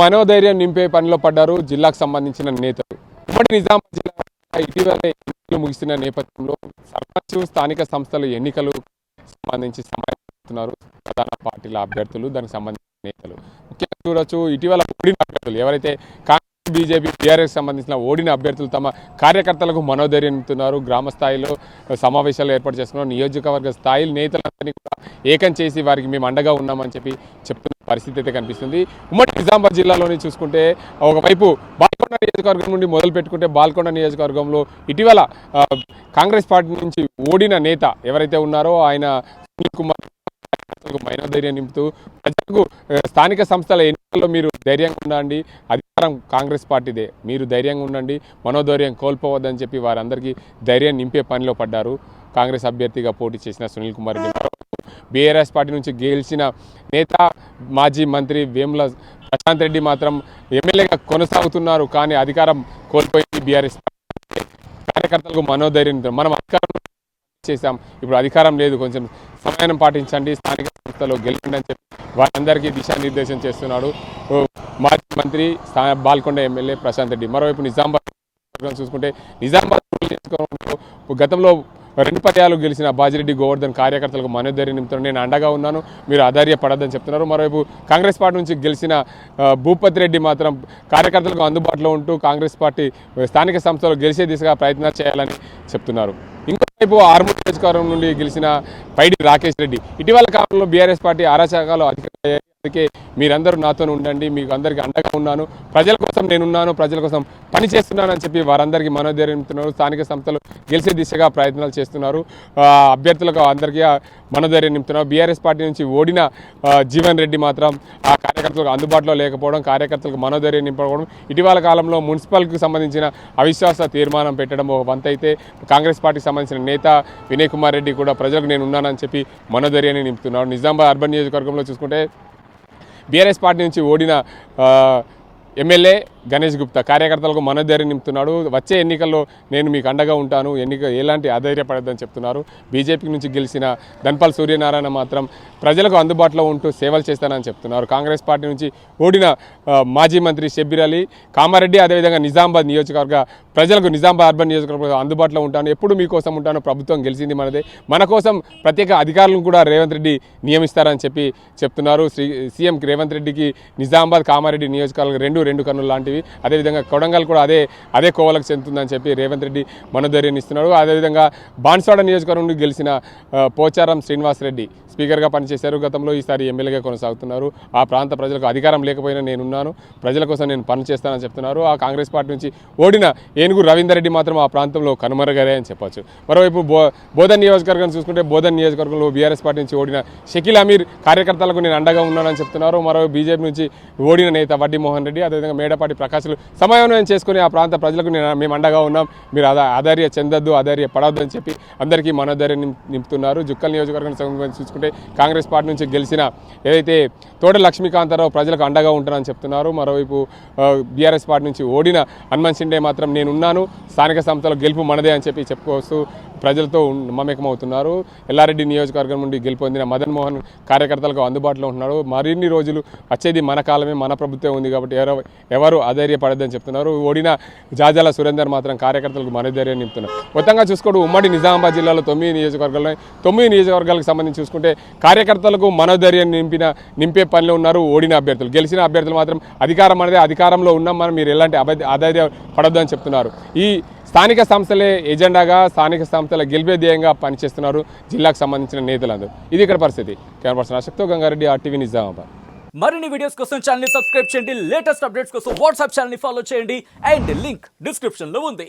మనోధైర్యం నింపే పనిలో పడ్డారు జిల్లాకు సంబంధించిన నేతలు. ఉమ్మడి నిజామాబాద్ జిల్లా ఇటీవల ఎన్నికలు ముగిసిన నేపథ్యంలో సర్పంచ్ స్థానిక సంస్థల ఎన్నికలు సంబంధించి సమాయత్తున్నారు ప్రధాన పార్టీల అభ్యర్థులు దానికి సంబంధించిన నేతలు. ముఖ్యంగా చూడొచ్చు ఇటీవల ఓడిన అభ్యర్థులు ఎవరైతే కాంగ్రెస్ బీజేపీ టీఆర్ఎస్ సంబంధించిన ఓడిన అభ్యర్థులు తమ కార్యకర్తలకు మనోధైర్యం నింపుతున్నారు. గ్రామ స్థాయిలో సమావేశాలు ఏర్పాటు చేసుకున్నారు. నియోజకవర్గ స్థాయి నేతలందరినీ కూడా ఏకం చేసి వారికి మేము అండగా ఉన్నామని చెప్పి చెప్తున్నారు. పరిస్థితి అయితే కనిపిస్తుంది. ఉమ్మడి నిజామాబాద్ జిల్లాలోని చూసుకుంటే ఒకవైపు బాల్కొండ నియోజకవర్గం నుండి మొదలు పెట్టుకుంటే బాల్కొండ నియోజకవర్గంలో ఇటీవల కాంగ్రెస్ పార్టీ నుంచి ఓడిన నేత ఎవరైతే ఉన్నారో ఆయన సునీల్ కుమార్ మైనోధైర్యం నింపుతూ ప్రజలకు స్థానిక సంస్థల ఎన్నికల్లో మీరు ధైర్యంగా ఉండండి. అధికారం కాంగ్రెస్ పార్టీదే. మీరు ధైర్యంగా ఉండండి. మనోధైర్యం కోల్పోవద్దని చెప్పి వారందరికీ ధైర్యం నింపే పనిలో పడ్డారు కాంగ్రెస్ అభ్యర్థిగా పోటీ చేసిన సునీల్ కుమార్ రెడ్డి. బీఆర్ఎస్ పార్టీ నుంచి గెలిచిన నేత మాజీ మంత్రి వేముల ప్రశాంత్ రెడ్డి మాత్రం ఎమ్మెల్యేగా కొనసాగుతున్నారు కానీ అధికారం కోల్పోయింది బీఆర్ఎస్ కార్యకర్తలకు మనోధైర్యం మనం అధికారం చేశాం. ఇప్పుడు అధికారం లేదు. కొంచెం సమయం పాటించండి. స్థానిక సంస్థలో గెలిచండి అని చెప్పి వారందరికీ దిశానిర్దేశం చేస్తున్నాడు. మాజీ మంత్రి బాల్కొండ ఎమ్మెల్యే ప్రశాంత్ రెడ్డి. మరోవైపు నిజామాబాద్ చూసుకుంటే నిజామాబాద్ గతంలో రెండు పర్యాలు గెలిచిన బాజిరెడ్డి గోవర్ధన్ కార్యకర్తలకు మనోధైర్యం నింపుతున్నారు నేను అండగా ఉన్నాను. మీరు ఆధార్య పడద్దని చెప్తున్నారు. మరోవైపు కాంగ్రెస్ పార్టీ నుంచి గెలిచిన భూపతి రెడ్డి మాత్రం కార్యకర్తలకు అందుబాటులో ఉంటూ కాంగ్రెస్ పార్టీ స్థానిక సంస్థలు గెలిచే దిశగా ప్రయత్నాలు చేయాలని చెప్తున్నారు. ఇంకోవైపు ఆర్మూర్ నియోజకవర్గం నుండి గెలిచిన పైడి రాకేష్ రెడ్డి. ఇటీవల కాలంలో బీఆర్ఎస్ పార్టీ అరాచకాలు అధికంగా అందుకే మీరందరూ నాతో ఉండండి మీకు అందరికీ అండగా ఉన్నాను. ప్రజల కోసం నేనున్నాను ప్రజల కోసం పని చేస్తున్నానని చెప్పి వారందరికీ మనోధైర్యంతున్నారు స్థానిక సంస్థలు గెలిచే దిశగా ప్రయత్నాలు చేస్తున్నారు. అభ్యర్థులకు అందరికీ మనోధైర్యం నింపుతున్నారు. బీఆర్ఎస్ పార్టీ నుంచి ఓడిన జీవన్ రెడ్డి మాత్రం ఆ కార్యకర్తలకు అందుబాటులో లేకపోవడం కార్యకర్తలకు మనోధైర్యం నింపకపోవడం ఇటీవల కాలంలో మున్సిపల్కి సంబంధించిన అవిశ్వాస తీర్మానం పెట్టడం ఒక వంత అయితే కాంగ్రెస్ పార్టీకి సంబంధించిన నేత వినయ్ కుమార్ రెడ్డి కూడా ప్రజలకు నేను ఉన్నానని చెప్పి మనోధైర్యాన్ని నింపుతున్నారు. నిజామాబాద్ అర్బన్ నియోజకవర్గంలో చూసుకుంటే బీఆర్ఎస్ పార్టీ నుంచి ఓడిన ఎమ్మెల్యే గణేష్ గుప్తా కార్యకర్తలకు మనోధైర్యం నింపుతున్నాడు. వచ్చే ఎన్నికల్లో నేను మీకు అండగా ఉంటాను. ఎన్నిక ఎలాంటి అధైర్యపడద్దని చెప్తున్నారు. బీజేపీ నుంచి గెలిచిన ధన్పాల్ సూర్యనారాయణ మాత్రం ప్రజలకు అందుబాటులో ఉంటూ సేవలు చేస్తానని చెప్తున్నారు. కాంగ్రెస్ పార్టీ నుంచి ఓడిన మాజీ మంత్రి షబ్బీర్ అలీ కామారెడ్డి అదేవిధంగా నిజామాబాద్ నియోజకవర్గ ప్రజలకు నిజామాబాద్ అర్బన్ నియోజకవర్గం అందుబాటులో ఉంటాను. ఎప్పుడు మీకోసం ఉంటాను ప్రభుత్వం గెలిచింది మనదే. మన కోసం ప్రత్యేక అధికారులను కూడా రేవంత్ రెడ్డి నియమిస్తారని చెప్పి చెప్తున్నారు. శ్రీ సీఎం రేవంత్ రెడ్డికి నిజామాబాద్ కామారెడ్డి నియోజకవర్గ రెండు రెండు కన్నులు లాంటివి. అదేవిధంగా కొడంగల్ కూడా అదే అదే కోవలకు చెందుతుందని చెప్పి రేవంత్ రెడ్డి మనోధైర్యాన్ని ఇస్తున్నాడు. అదేవిధంగా బాన్స్వాడ నియోజకవర్గం నుండి గెలిచిన పోచారం శ్రీనివాస్ రెడ్డి స్పీకర్గా పనిచేశారు. గతంలో ఈసారి ఎమ్మెల్యేగా కొనసాగుతున్నారు. ఆ ప్రాంత ప్రజలకు అధికారం లేకపోయినా నేనున్నాను. ప్రజల కోసం నేను పని చేస్తానని చెప్తున్నారు. ఆ కాంగ్రెస్ పార్టీ నుంచి ఓడిన ఏనుగు రవీందర్ రెడ్డి మాత్రం ఆ ప్రాంతంలో కనుమరుగారే అని చెప్పొచ్చు. మరోవైపు బో బోధన్ నియోజకవర్గం చూసుకుంటే బోధన్ నియోజకవర్గంలో బీఆర్ఎస్ పార్టీ నుంచి ఓడిన షకీల్ అమీర్ కార్యకర్తలకు నేను అండగా ఉన్నానని చెప్తున్నారు. మరో బీజేపీ నుంచి ఓడిన నేత వడ్డీ మోహన్ రెడ్డి అదేవిధంగా మేడపాటి ప్రకాశ్లు సమన్వయం చేసుకుని ఆ ప్రాంత ప్రజలకు నేను మేము అండగా ఉన్నాం. మీరు అదా ఆధార్య చెందొద్దు ఆధార్య పడవద్దు అని చెప్పి అందరికీ మనోధైర్యం నింపుతున్నారు. జుక్కల్ నియోజకవర్గం సంబంధించి చూసుకుంటే కాంగ్రెస్ పార్టీ నుంచి గెలిచిన ఏదైతే తోట లక్ష్మీకాంతారావు ప్రజలకు అండగా ఉంటానని చెప్తున్నారు. మరోవైపు బీఆర్ఎస్ పార్టీ నుంచి ఓడిన హనుమన్ షిండే మాత్రం నేనున్నాను. స్థానిక సంస్థలో గెలుపు మనదే అని చెప్పి చెప్పుకోవచ్చు. ప్రజలతో మమేకమవుతున్నారు. ఎల్లారెడ్డి నియోజకవర్గం నుండి గెలుపొందిన మదన్ మోహన్ కార్యకర్తలకు అందుబాటులో ఉంటున్నారు మరిన్ని రోజులు వచ్చేది మన కాలమే మన ప్రభుత్వం ఉంది కాబట్టి ఎవరు ఎవరు అధైర్యపడద్దని చెప్తున్నారు. ఓడిన జాజాల సురేందర్ మాత్రం కార్యకర్తలకు మనోధైర్యం నింపుతున్నారు. మొత్తంగా చూసుకోండి ఉమ్మడి నిజామాబాద్ జిల్లాలో తొమ్మిది నియోజకవర్గాల్లో తొమ్మిది నియోజకవర్గాలకు సంబంధించి చూసుకుంటే కార్యకర్తలకు మనోధైర్యం నింపిన నింపే పనిలో ఉన్నారు ఓడిన అభ్యర్థులు. గెలిచిన అభ్యర్థులు మాత్రం అధికారం అనేది అధికారంలో ఉన్నాం మనం మీరు ఎలాంటి అధైర్య పడొద్దని చెప్తున్నారు. ఈ స్థానిక సంస్థలే ఎజెండాగా స్థానిక సంస్థల గెలిపే ధ్యేయంగా పనిచేస్తున్నారు జిల్లాకు సంబంధించిన నేతలందరూ. ఇది ఇక్కడ పరిస్థితి. కెమెరా పర్సన్ అశక్తో గంగారెడ్డి ఆర్టీవీ నిజామాబాద్. మరిన్ని వీడియోస్ కోసం ఛానల్ని సబ్స్క్రైబ్ చేయండి. లేటెస్ట్ అప్డేట్స్ కోసం వాట్సాప్ ఛానల్ని ఫాలో చేయండి. అండ్ లింక్ డిస్క్రిప్షన్లో ఉంది.